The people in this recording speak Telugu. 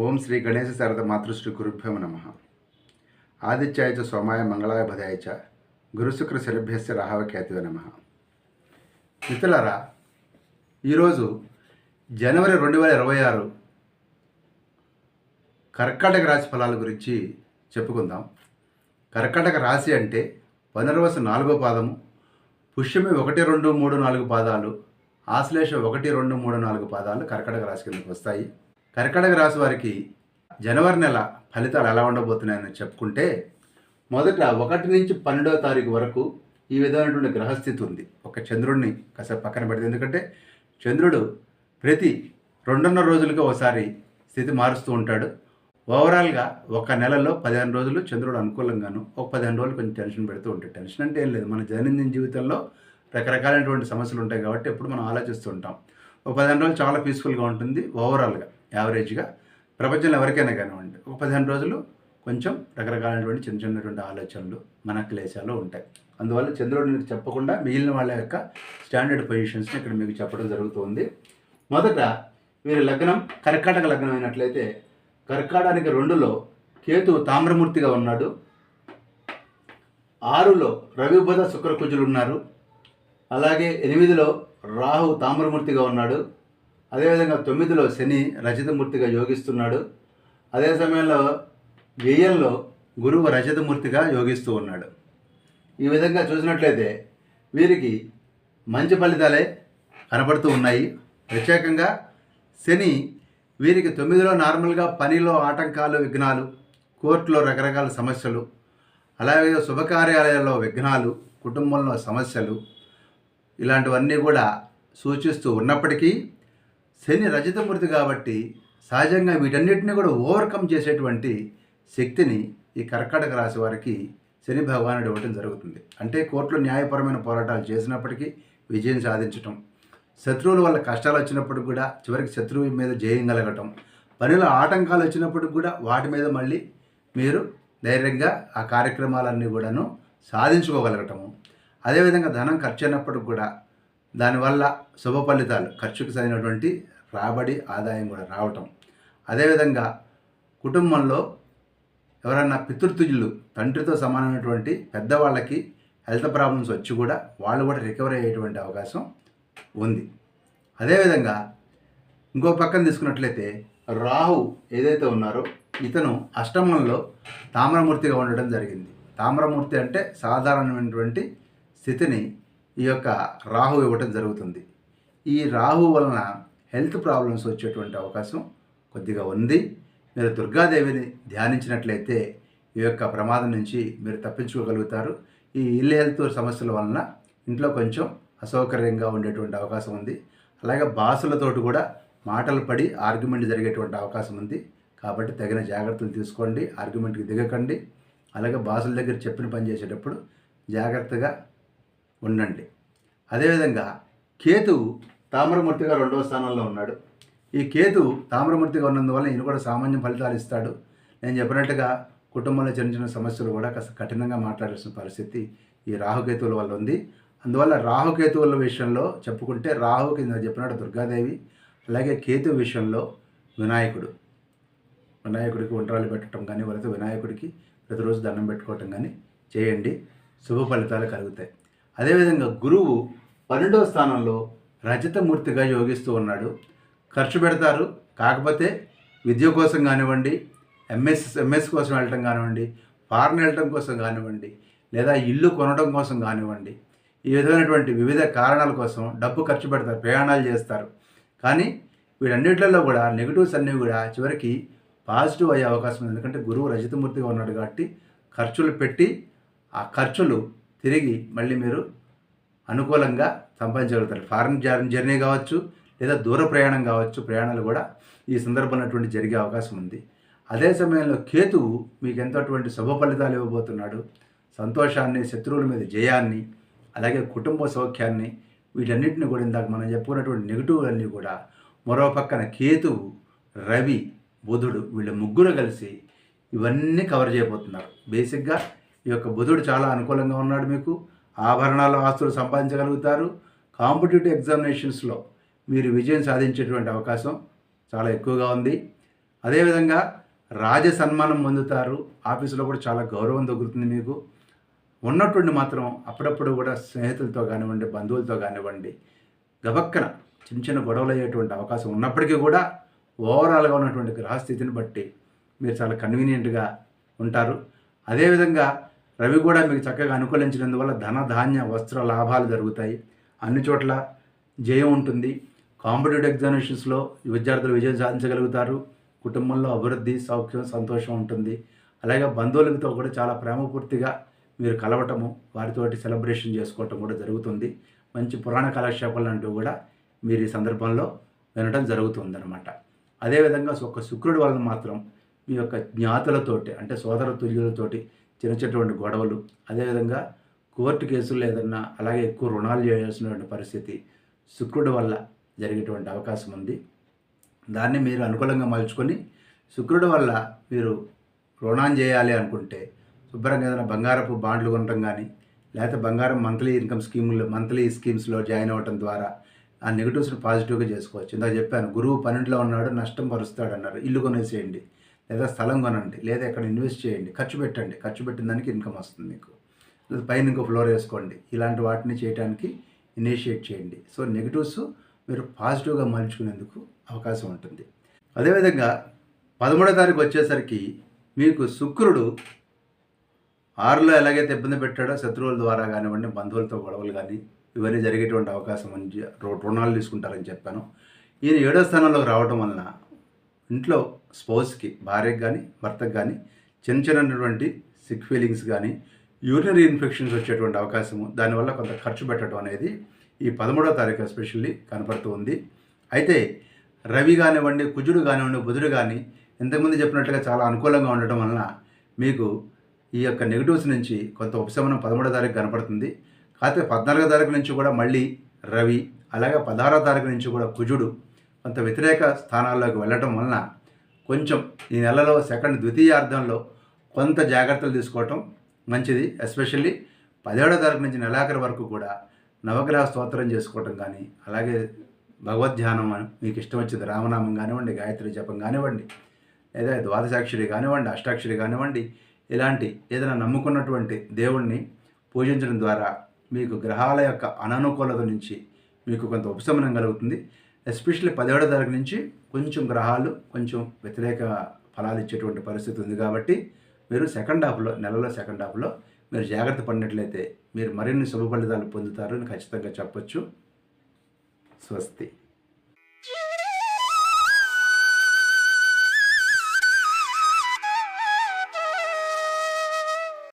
ఓం శ్రీ గణేశ శారద మాతృశ్రీ గురుభ్యో నమ. ఆదిత్యాయ చ సోమాయ మంగళాయ భదాయ చ గురుశుక్ర శరభ్యస్య రాహవ ఖ్యాతివ నమ. మిత్రులారా ఈరోజు జనవరి రెండు వేల ఇరవై ఆరు కర్కాటక రాశి ఫలాల గురించి చెప్పుకుందాం. కర్కాటక రాశి అంటే పునర్వసు నాలుగో పాదము పుష్యమి ఒకటి రెండు మూడు నాలుగు పాదాలు ఆశ్లేష ఒకటి రెండు మూడు నాలుగు పాదాలు కర్కాటక రాశి కిందకి వస్తాయి. కర్కటక రాశి వారికి జనవరి నెల ఫలితాలు ఎలా ఉండబోతున్నాయని చెప్పుకుంటే మొదట ఒకటి నుంచి పన్నెండవ తారీఖు వరకు ఈ విధమైనటువంటి గ్రహస్థితి ఉంది. ఒక చంద్రుడిని కాసేపు పక్కన పెడితే ఎందుకంటే చంద్రుడు ప్రతి రెండున్నర రోజులకి ఒకసారి స్థితి మారుస్తూ ఉంటాడు. ఓవరాల్గా ఒక నెలలో పదిహేను రోజులు చంద్రుడు అనుకూలంగాను ఒక పదిహేను రోజులు కొంచెం టెన్షన్ పెడుతూ ఉంటాయి టెన్షన్ అంటే ఏం లేదు. మన దైనందిన జీవితంలో రకరకాలైనటువంటి సమస్యలు ఉంటాయి కాబట్టి ఎప్పుడు మనం ఆలోచిస్తూ ఉంటాం. ఒక పదిహేను రోజులు చాలా పీస్ఫుల్గా ఉంటుంది ఓవరాల్గా. యావరేజ్గా ప్రపంచంలో ఎవరికైనా కానివ్వండి ఒక పదిహేను రోజులు కొంచెం రకరకాలైనటువంటి చిన్న చిన్నటువంటి ఆలోచనలు మన క్లేశాలు ఉంటాయి. అందువల్ల చంద్రుడిని చెప్పకుండా మిగిలిన వాళ్ళ యొక్క స్టాండర్డ్ పొజిషన్స్ని ఇక్కడ మీకు చెప్పడం జరుగుతుంది. మొదట వీరి లగ్నం కర్కాటక లగ్నం అయినట్లయితే కర్కాటానికి రెండులో కేతు తామ్రమూర్తిగా ఉన్నాడు. ఆరులో రవిబుధ శుక్రకుజులు శుక్ర ఉన్నారు. అలాగే ఎనిమిదిలో రాహు తామ్రమూర్తిగా ఉన్నాడు. అదేవిధంగా తొమ్మిదిలో శని రజతమూర్తిగా యోగిస్తున్నాడు. అదే సమయంలో వ్యయంలో గురువు రజతమూర్తిగా యోగిస్తూ ఉన్నాడు. ఈ విధంగా చూసినట్లయితే వీరికి మంచి ఫలితాలే కనబడుతూ ఉన్నాయి. ప్రత్యేకంగా శని వీరికి తొమ్మిదిలో నార్మల్గా పనిలో ఆటంకాలు విఘ్నాలు కోర్టులో రకరకాల సమస్యలు అలాగే శుభకార్యాలయాల్లో విఘ్నాలు కుటుంబంలో సమస్యలు ఇలాంటివన్నీ కూడా సూచిస్తూ ఉన్నప్పటికీ శని రజతమూర్తి కాబట్టి సహజంగా వీటన్నిటిని కూడా ఓవర్కమ్ చేసేటువంటి శక్తిని ఈ కర్కాటక రాశి వారికి శని భగవానుడు ఇవ్వటం జరుగుతుంది. అంటే కోర్టులో న్యాయపరమైన పోరాటాలు చేసినప్పటికీ విజయం సాధించటం శత్రువుల వల్ల కష్టాలు వచ్చినప్పుడు కూడా చివరికి శత్రువు మీద జయం కలగటం పనిలో ఆటంకాలు వచ్చినప్పుడు కూడా వాటి మీద మళ్ళీ మీరు ధైర్యంగా ఆ కార్యక్రమాలన్నీ కూడాను సాధించుకోగలగటము. అదేవిధంగా ధనం ఖర్చు అయినప్పటికి కూడా దానివల్ల శుభ ఫలితాలు ఖర్చుకు సరైనటువంటి రాబడి ఆదాయం కూడా రావటం. అదేవిధంగా కుటుంబంలో ఎవరన్నా పితృతుజులు తండ్రితో సమానమైనటువంటి పెద్దవాళ్ళకి హెల్త్ ప్రాబ్లమ్స్ వచ్చి కూడా వాళ్ళు కూడా రికవరీ అయ్యేటువంటి అవకాశం ఉంది. అదేవిధంగా ఇంకో పక్కన తీసుకున్నట్లయితే రాహు ఏదైతే ఉన్నారో ఇతను అష్టమంలో తామ్రమూర్తిగా ఉండడం జరిగింది. తామ్రమూర్తి అంటే సాధారణమైనటువంటి స్థితిని ఈ యొక్క రాహు ఇవ్వటం జరుగుతుంది. ఈ రాహు వలన హెల్త్ ప్రాబ్లమ్స్ వచ్చేటువంటి అవకాశం కొద్దిగా ఉంది. మీరు దుర్గాదేవిని ధ్యానించినట్లయితే ఈ యొక్క ప్రమాదం నుంచి మీరు తప్పించుకోగలుగుతారు. ఈ ఇల్లు హెల్త్ సమస్యల వలన ఇంట్లో కొంచెం అసౌకర్యంగా ఉండేటువంటి అవకాశం ఉంది. అలాగే బాసులతోటి కూడా మాటలు పడి ఆర్గ్యుమెంట్ జరిగేటువంటి అవకాశం ఉంది. కాబట్టి తగిన జాగ్రత్తలు తీసుకోండి ఆర్గ్యుమెంట్కి దిగకండి. అలాగే బాసుల దగ్గర చెప్పిన పని చేసేటప్పుడు జాగ్రత్తగా ఉండండి. అదేవిధంగా కేతువు తామ్రమూర్తిగా రెండవ స్థానంలో ఉన్నాడు. ఈ కేతు తామ్రమూర్తిగా ఉన్నందువల్ల ఈయన కూడా సామాన్య ఫలితాలు ఇస్తాడు. నేను చెప్పినట్టుగా కుటుంబంలో చిన్న చిన్న సమస్యలు కూడా కాస్త కఠినంగా మాట్లాడాల్సిన పరిస్థితి ఈ రాహుకేతువుల వల్ల ఉంది. అందువల్ల రాహుకేతువుల విషయంలో చెప్పుకుంటే రాహుకి కింద చెప్పినట్టు దుర్గాదేవి అలాగే కేతు విషయంలో వినాయకుడు. వినాయకుడికి ఉండ్రాలు పెట్టడం కానీ లేకపోతే వినాయకుడికి ప్రతిరోజు దండం పెట్టుకోవటం కానీ చేయండి. శుభ ఫలితాలు కలుగుతాయి. అదేవిధంగా గురువు పన్నెండవ స్థానంలో రజతమూర్తిగా యోగిస్తూ ఉన్నాడు. ఖర్చు పెడతారు. కాకపోతే విద్య కోసం కానివ్వండి ఎంఎస్ ఎంఎస్ కోసం వెళ్ళటం కానివ్వండి ఫారెన్ వెళ్ళటం కోసం కానివ్వండి లేదా ఇల్లు కొనడం కోసం కానివ్వండి ఈ విధమైనటువంటి వివిధ కారణాల కోసం డబ్బు ఖర్చు పెడతారు ప్రయాణాలు చేస్తారు. కానీ వీటన్నిటిలో కూడా నెగిటివ్స్ అన్నీ కూడా చివరికి పాజిటివ్ అయ్యే అవకాశం ఉంది. ఎందుకంటే గురువు రజితమూర్తిగా ఉన్నాడు కాబట్టి ఖర్చులు పెట్టి ఆ ఖర్చులు తిరిగి మళ్ళీ మీరు అనుకూలంగా సంపాదించగలుగుతారు. ఫారెన్ జర్నీ కావచ్చు లేదా దూర ప్రయాణం కావచ్చు ప్రయాణాలు కూడా ఈ సందర్భంలో అటువంటి జరిగే అవకాశం ఉంది. అదే సమయంలో కేతువు మీకు ఎంతో అటువంటి శుభ ఫలితాలు ఇవ్వబోతున్నాడు. సంతోషాన్ని శత్రువుల మీద జయాన్ని అలాగే కుటుంబ సౌఖ్యాన్ని వీటన్నిటిని కూడా ఇందాక మనం చెప్పుకున్నటువంటి నెగిటివ్ అన్నీ కూడా మరో పక్కన కేతువు రవి బుధుడు వీళ్ళ ముగ్గురు కలిసి ఇవన్నీ కవర్ చేయబోతున్నారు. బేసిక్గా ఈ యొక్క బుధుడు చాలా అనుకూలంగా ఉన్నాడు మీకు. ఆభరణాల ఆస్తులు సంపాదించగలుగుతారు. కాంపిటేటివ్ ఎగ్జామినేషన్స్లో మీరు విజయం సాధించేటువంటి అవకాశం చాలా ఎక్కువగా ఉంది. అదేవిధంగా రాజ సన్మానం పొందుతారు. ఆఫీసులో కూడా చాలా గౌరవం దొరుకుతుంది మీకు. ఉన్నటువంటి మాత్రం అప్పుడప్పుడు కూడా స్నేహితులతో కానివ్వండి బంధువులతో కానివ్వండి గబక్కన చిన్న చిన్న గొడవలు అయ్యేటువంటి అవకాశం ఉన్నప్పటికీ కూడా ఓవరాల్గా ఉన్నటువంటి గ్రహస్థితిని బట్టి మీరు చాలా కన్వీనియంట్గా ఉంటారు. అదేవిధంగా రవి కూడా మీకు చక్కగా అనుకూలించినందువల్ల ధన ధాన్య వస్త్ర లాభాలు జరుగుతాయి. అన్ని చోట్ల జయం ఉంటుంది. కాంపిటేటివ్ ఎగ్జామినేషన్స్లో విద్యార్థులు విజయం సాధించగలుగుతారు. కుటుంబంలో అభివృద్ధి సౌఖ్యం సంతోషం ఉంటుంది. అలాగే బంధువులతో కూడా చాలా ప్రేమపూర్తిగా మీరు కలవటము వారితోటి సెలబ్రేషన్ చేసుకోవటం కూడా జరుగుతుంది. మంచి పురాణ కాలక్షేపాలు లాంటివి కూడా మీరు ఈ సందర్భంలో వినటం జరుగుతుందన్నమాట. అదేవిధంగా ఒక శుక్రుడి వలన మాత్రం మీ యొక్క జ్ఞాతులతోటి అంటే సోదర తుల్యులతోటి చిన్న చిన్నటువంటి గొడవలు అదేవిధంగా కోర్టు కేసులు ఏదన్నా అలాగే ఎక్కువ రుణాలు చేయాల్సినటువంటి పరిస్థితి శుక్రుడి వల్ల జరిగేటువంటి అవకాశం ఉంది. దాన్ని మీరు అనుకూలంగా మలుచుకొని శుక్రుడి వల్ల మీరు రుణాన్ని చేయాలి అనుకుంటే శుభ్రంగా ఏదైనా బంగారపు బాండ్లు కొనటం కానీ లేకపోతే బంగారం మంత్లీ ఇన్కమ్ స్కీముల్లో మంత్లీ స్కీమ్స్లో జాయిన్ అవ్వటం ద్వారా ఆ నెగిటివ్స్ని పాజిటివ్గా చేసుకోవచ్చు. ఇందాక చెప్పాను గురువు పన్నెండులో ఉన్నాడు నష్టం పరుస్తాడు అన్నారు ఇల్లు కొనేసేయండి. లేదా స్థలం కొనండి లేదా ఎక్కడ ఇన్వెస్ట్ చేయండి ఖర్చు పెట్టండి. ఖర్చు పెట్టిన దానికి ఇన్కమ్ వస్తుంది మీకు. లేదా పైన ఇంకో ఫ్లోర్ వేసుకోండి. ఇలాంటి వాటిని చేయడానికి ఇనిషియేట్ చేయండి. సో నెగిటివ్స్ మీరు పాజిటివ్గా మలుచుకునేందుకు అవకాశం ఉంటుంది. అదేవిధంగా పదమూడో తారీఖు వచ్చేసరికి మీకు శుక్రుడు ఆరులో ఎలాగైతే ఇబ్బంది పెట్టాడో శత్రువుల ద్వారా కానివ్వండి బంధువులతో గొడవలు కానీ ఇవన్నీ జరిగేటువంటి అవకాశం ఉంది రుణాలు తీసుకుంటారని చెప్పాను. ఈయన ఏడో స్థానంలోకి రావడం వలన ఇంట్లో స్పౌస్కి భార్యకు కానీ భర్తకు కానీ చిన్న చిన్నటువంటి సిక్ ఫీలింగ్స్ కానీ యూరినరీ ఇన్ఫెక్షన్స్ వచ్చేటువంటి అవకాశము దానివల్ల కొంత ఖర్చు పెట్టడం అనేది ఈ పదమూడో తారీఖు ఎస్పెషల్లీ కనపడుతూ ఉంది. అయితే రవి కానివ్వండి కుజుడు కానివ్వండి బుధుడు కానీ ఇంతకుముందు చెప్పినట్లుగా చాలా అనుకూలంగా ఉండటం వలన మీకు ఈ యొక్క నెగిటివ్స్ నుంచి కొంత ఉపశమనం పదమూడో తారీఖు కనపడుతుంది. కాకపోతే పద్నాలుగో తారీఖు నుంచి కూడా మళ్ళీ రవి అలాగే పదహారో తారీఖు నుంచి కూడా కుజుడు కొంత వ్యతిరేక స్థానాల్లోకి వెళ్ళటం వలన కొంచెం ఈ నెలలో సెకండ్ ద్వితీయార్థంలో కొంత జాగ్రత్తలు తీసుకోవటం మంచిది. ఎస్పెషల్లీ పదిహేడో తారీఖు నుంచి నెలాఖరు వరకు కూడా నవగ్రహ స్తోత్రం చేసుకోవటం కానీ అలాగే భగవద్ధ్యానం అని మీకు ఇష్టం వచ్చింది రామనామం కానివ్వండి గాయత్రి జపం కానివ్వండి లేదా ద్వాదశాక్షరి కానివ్వండి అష్టాక్షరి కానివ్వండి ఇలాంటి ఏదైనా నమ్ముకున్నటువంటి దేవుణ్ణి పూజించడం ద్వారా మీకు గ్రహాల యొక్క అననుకూలత నుంచి మీకు కొంత ఉపశమనం కలుగుతుంది. ఎస్పెషల్లీ పదిహేడో తారీఖు నుంచి కొంచెం గ్రహాలు కొంచెం వ్యతిరేక ఫలాలు ఇచ్చేటువంటి పరిస్థితి ఉంది కాబట్టి మీరు సెకండ్ హాఫ్లో నెలలో సెకండ్ హాఫ్లో మీరు జాగ్రత్త పడినట్లయితే మీరు మరిన్ని శుభ ఫలితాలు పొందుతారని అని ఖచ్చితంగా చెప్పొచ్చు. స్వస్తి.